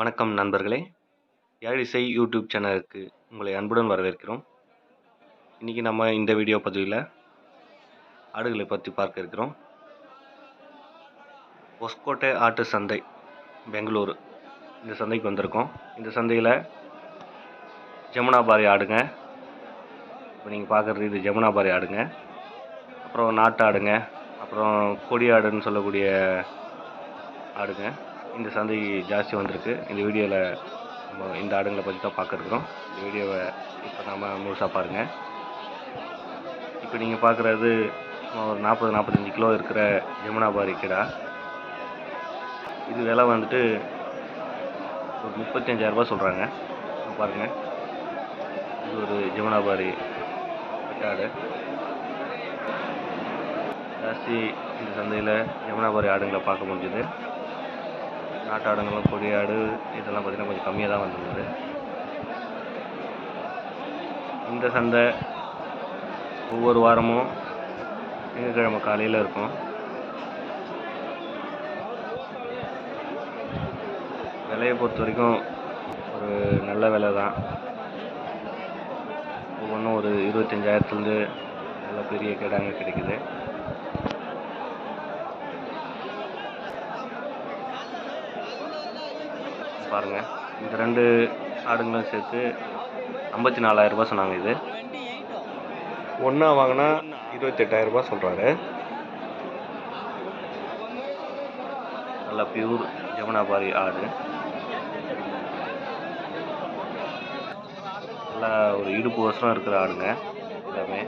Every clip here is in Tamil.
வணக்கம் நண்பர்களே. ஏழிசை யூடியூப் சேனலுக்கு உங்களை அன்புடன் வரவேற்கிறோம். இன்றைக்கி நம்ம இந்த வீடியோ பதிவில் ஆடுகளை பற்றி பார்க்க இருக்கிறோம். ஒஸ்கோட்டை ஆட்டு சந்தை பெங்களூர். இந்த சந்தைக்கு வந்திருக்கோம். இந்த சந்தையில் ஜமுனாபாரி ஆடுங்க. இப்போ நீங்கள் பார்க்குறது இது ஜமுனாபாரி ஆடுங்க. அப்புறம் நாட்டு ஆடுங்க. அப்புறம் கொடி ஆடுன்னு சொல்லக்கூடிய ஆடுங்க. இந்த சந்தை ஜாஸ்தி வந்திருக்கு. இந்த வீடியோவில் நம்ம இந்த ஆடுங்களை பற்றி தான் பார்க்குறோம் இந்த வீடியோவை இப்போ நாம் முழுசாக பாருங்கள் இப்போ நீங்கள் பார்க்குறது ஒரு நாற்பது நாற்பத்தஞ்சு கிலோ இருக்கிற ஜமுனாபாரி கிடா. இது விலை வந்துட்டு ஒரு முப்பத்தஞ்சாயிரரூபா சொல்கிறாங்க பாருங்கள் இது ஒரு ஜமுனாபாரி ஆடு. ஜாஸ்தி இந்த சந்தையில் ஜமுனாபாரி ஆடுங்களை பார்க்க முடிஞ்சுது. நாட்டு ஆடுங்களும் கொடி ஆடு இதெல்லாம் பார்த்திங்கன்னா கொஞ்சம் கம்மியாக தான் வந்திருந்தது. இந்த சந்தை ஒவ்வொரு வாரமும் திங்கக்கிழமை காலையில் இருக்கும். விலையை பொறுத்த வரைக்கும் ஒரு நல்ல விலை தான். ஒவ்வொன்றும் ஒரு இருபத்தஞ்சாயிரத்துலேருந்து நல்ல பெரிய கிடங்கு கிடைக்குது. பாருங்கள் இந்த ரெண்டு ஆடுங்களும் சேர்த்து ஐம்பத்தி நாலாயிரரூபா சொன்னாங்க இது. ஒன்றா வாங்கினா இருபத்தெட்டாயிரரூபா சொல்கிறாரு நல்லா பியூர் ஜமுனாபாரி ஆடு. நல்லா ஒரு இடுப்பு வருஷம் இருக்கிற ஆடுங்க எல்லாமே.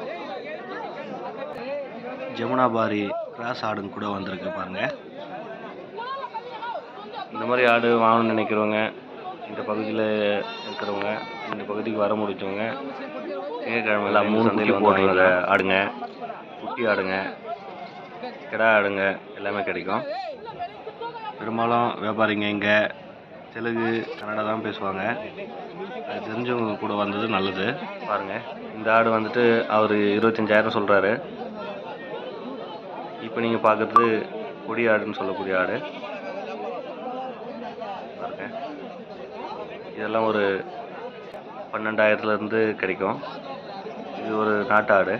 ஜமுனாபாரி கிராஸ் ஆடுங்க கூட வந்திருக்கு பாருங்கள் இந்த மாதிரி ஆடு வாங்கணும்னு நினைக்கிறவங்க இந்த பகுதியில் இருக்கிறவங்க இந்த பகுதிக்கு வர முடிச்சவங்க திங்கட்கிழமை எல்லாம் மூணு சந்தையில் போடுற ஆடுங்க. குட்டி ஆடுங்க. கிடா ஆடுங்க. எல்லாமே கிடைக்கும். பெரும்பாலும் வியாபாரிங்க இங்கே தெலுங்கு கன்னடா தான் பேசுவாங்க. அது தெரிஞ்சவங்க கூட வந்தது நல்லது. பாருங்கள் இந்த ஆடு வந்துட்டு அவர் இருபத்தஞ்சாயிரம் சொல்கிறாரு இப்போ நீங்கள் பார்க்குறது கொடி ஆடுன்னு சொல்லக்கூடிய ஆடு பாருங்க இதெல்லாம் ஒரு பன்னெண்டாயிரத்துலேருந்து கிடைக்கும். இது ஒரு நாட்டாடு.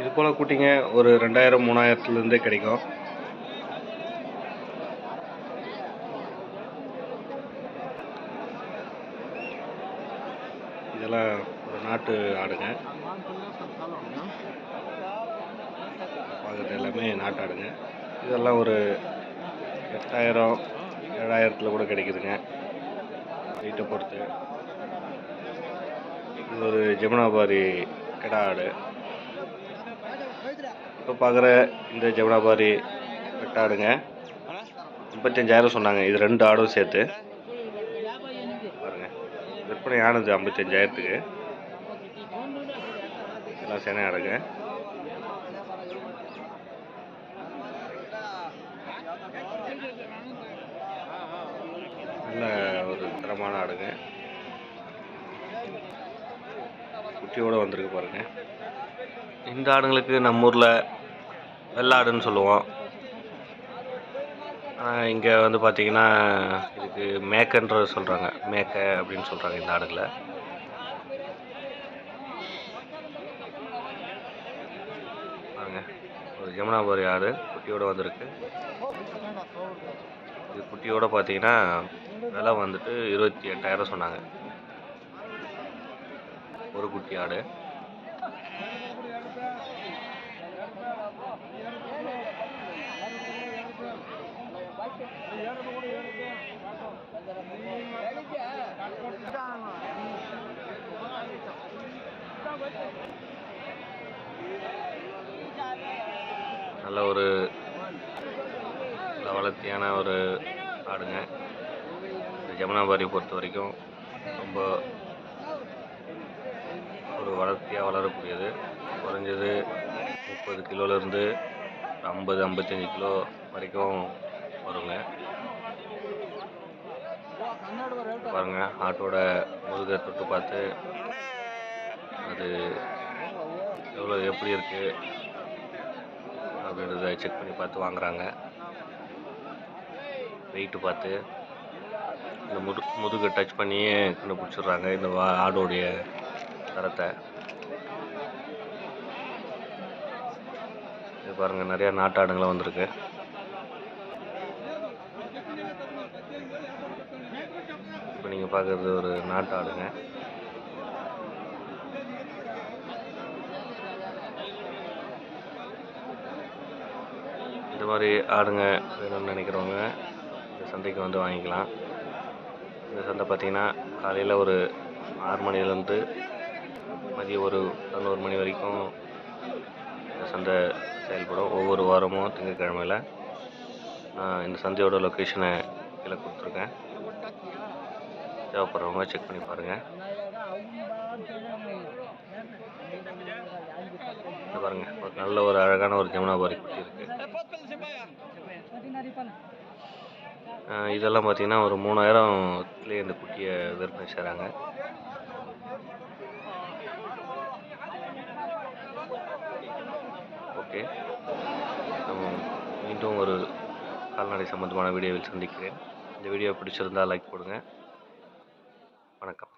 இது போல் கூட்டிங்க ஒரு ரெண்டாயிரம் மூணாயிரத்துலேருந்தே கிடைக்கும். இதெல்லாம் ஒரு நாட்டு ஆடுங்க. பார்க்குறது எல்லாமே நாட்டு ஆடுங்க இதெல்லாம் ஒரு எட்டாயிரம் ஏழாயிரத்தில் கூட கிடைக்குதுங்க. வெயிட்டை பொறுத்து. இது ஒரு ஜமுனாபாரி கிடா ஆடு. இப்போ பார்க்குற இந்த ஜமுனாபாரி வெட்டாடுங்க முப்பத்தஞ்சாயிரம் சொன்னாங்க. இது ரெண்டு ஆடும் சேர்த்து. பாருங்க. விற்பனை ஆனது ஐம்பத்தஞ்சாயிரத்துக்கு. எல்லாம் சேனை ஆடுங்க நல்ல ஒரு தரமான ஆடுங்க குட்டியோட வந்திருக்கு பாருங்க. இந்த ஆடுங்களுக்கு நம்ம ஊரில் வெள்ளாடுன்னு சொல்லுவோம். ஆனால் இங்கே வந்து பார்த்தீங்கன்னா இதுக்கு மேக்கன்ற சொல்கிறாங்க மேக்க அப்படின்னு சொல்கிறாங்க இந்த ஆடுகளை. பாருங்க ஒரு ஜமுனாபாரி ஆடு குட்டியோட வந்திருக்கு. இது குட்டியோட பார்த்தீங்கன்னா விலை வந்துட்டு இருபத்தி எட்டாயிரம் சொன்னாங்க. ஒரு குட்டி ஆடு. நல்ல ஒரு வளர்த்தியான ஒரு ஆடுங்க. இந்த ஜமுனாபாரி பொறுத்த வரைக்கும் ரொம்ப ஒரு வளர்த்தியாக வளரக்கூடியது. குறைஞ்சது முப்பது கிலோலேருந்து ஐம்பது ஐம்பத்தஞ்சு கிலோ வரைக்கும் வருங்க. பாருங்க ஆட்டோட முதுகை தொட்டு பார்த்து அது எவ்வளோ எப்படி இருக்குது அப்படின்றத செக் பண்ணி பார்த்து வாங்குறாங்க. வெயிட்டு பார்த்து இந்த முது முதுகை டச் பண்ணியே கண்டுபிடிச்சிடுறாங்க. இந்த வா ஆடோடைய தரத்தை இது பாருங்கள் நிறையா நாட்டாடுங்களாம் வந்திருக்கு. இப்போ நீங்கள் பார்க்குறது ஒரு நாட்டு ஆடுங்க இந்த மாதிரி ஆடுங்க வேணும்னு நினைக்கிறவங்க இந்த சந்தைக்கு வந்து வாங்கிக்கலாம். இந்த சந்தை பார்த்திங்கன்னா காலையில் ஒரு ஆறு மணிலேருந்து மதியம் ஒரு பதினோரு மணி வரைக்கும் சந்தை செயல்படும். ஒவ்வொரு வாரமும் திங்கக்கிழமையில் நான் இந்த சந்தையோட லொக்கேஷனை கீழே கொடுத்துருக்கேன். தேவைப்படுறவங்க செக் பண்ணி பாருங்கள் பாருங்கள் ஒரு நல்ல ஒரு அழகான ஒரு ஜமுனாபாரி குட்டி இருக்கு. இதெல்லாம் பார்த்தீங்கன்னா ஒரு மூணாயிரத்துலேயே இந்த குட்டியை விற்பனை செய்கிறாங்க ஓகே மீண்டும் ஒரு கால்நடை சம்பந்தமான வீடியோவில் சந்திக்கிறேன். இந்த வீடியோ பிடிச்சிருந்தால் லைக் போடுங்க. வணக்கம்.